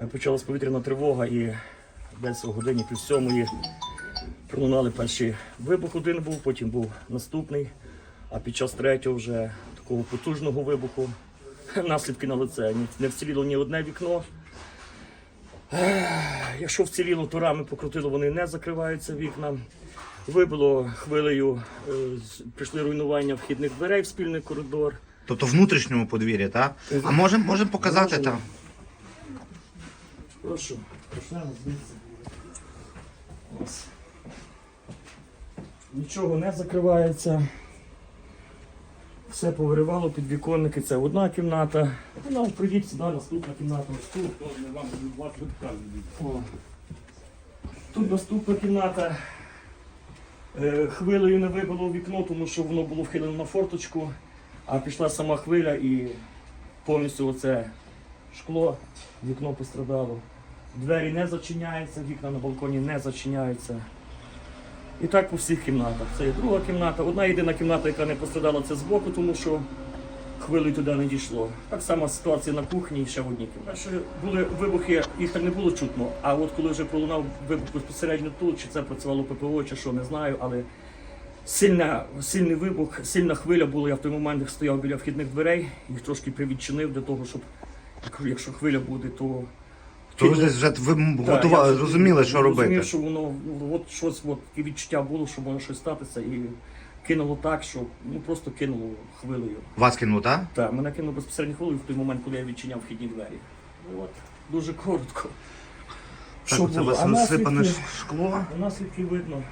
Е, Почалась повітряна тривога і десь о годині пів сьомої пролунали перший вибух один був, потім був наступний. А під час третього вже такого потужного вибуху наслідки на лице. Не вціліло ні одне вікно. Якщо вціліло, то рами покрутило, вони не закриваються вікна. Вибило хвилею, е, прийшли руйнування вхідних дверей в спільний коридор. Тобто внутрішньому подвір'ї, так? А можемо можем показати Можемо. там? Прошу, почнемо звідси. Ось. Нічого не закривається. Все повиривало під віконники. Це одна кімната. Ну, прийдіть сюди, наступна кімната. Ось тут. О. Тут наступна кімната. Е, Хвилею не вибило вікно, тому що воно було вхилено на форточку, а пішла сама хвиля і повністю оце шкло, вікно пострадало. Двері не зачиняються, вікна на балконі не зачиняються. І так по всіх кімнатах. Це є друга кімната. Одна єдина кімната, яка не пострадала, це збоку, тому що хвилею туди не дійшло. Так само ситуація на кухні і ще в одній кімнаті. Були вибухи, їх так не було чутно. А от коли вже пролунав вибух безпосередньо тут, чи це працювало ППО, чи що, не знаю, але сильна, сильний вибух, сильна хвиля була. Я в той момент стояв біля вхідних дверей, їх трошки привідчинив для того, щоб якщо хвиля буде, то То ви десь вже ви готували, я зрозуміли, що робити. Розумів, що воно от щось, от таке відчуття було, що може щось статися, і кинуло так, що ну просто кинуло хвилею. Вас кинув, так? Так, мене кинуло безпосередньо хвилею в той момент, коли я відчиняв вхідні двері. От, дуже коротко. Так, це у вас А наслідки, ш- шкло, а наслідки видно.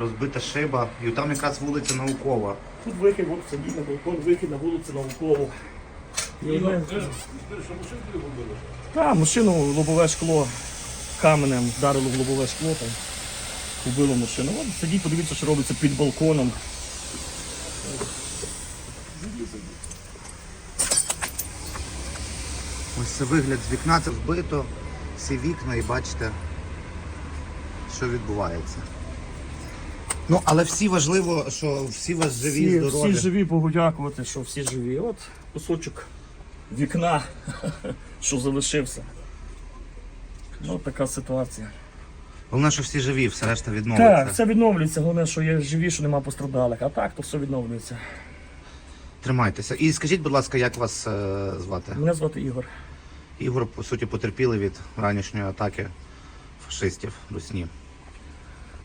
розбита шиба, і там якраз вулиця наукова. Тут вихід, от сидіть на балкон, вихід на вулицю наукову. Так, машину лобове шкло каменем вдарило в лобове шкло та убило машину. От сидіть, подивіться, що робиться під балконом. Ось це вигляд з вікна, це вбито, всі вікна і бачите, що відбувається. Ну, але всі важливо, що всі вас живі, здорові. всі живі, Богу дякувати, що всі живі. От кусочок вікна, що залишився. Ну, така ситуація. Головне, що всі живі, все решта відновиться. Так, все відновлюється. Головне, що є живі, що нема пострадалих. А так, то все відновлюється. Тримайтеся. І скажіть, будь ласка, як вас е, звати? Мене звати Ігор. Ігор, по суті, потерпіли від ранішньої атаки фашистів русні.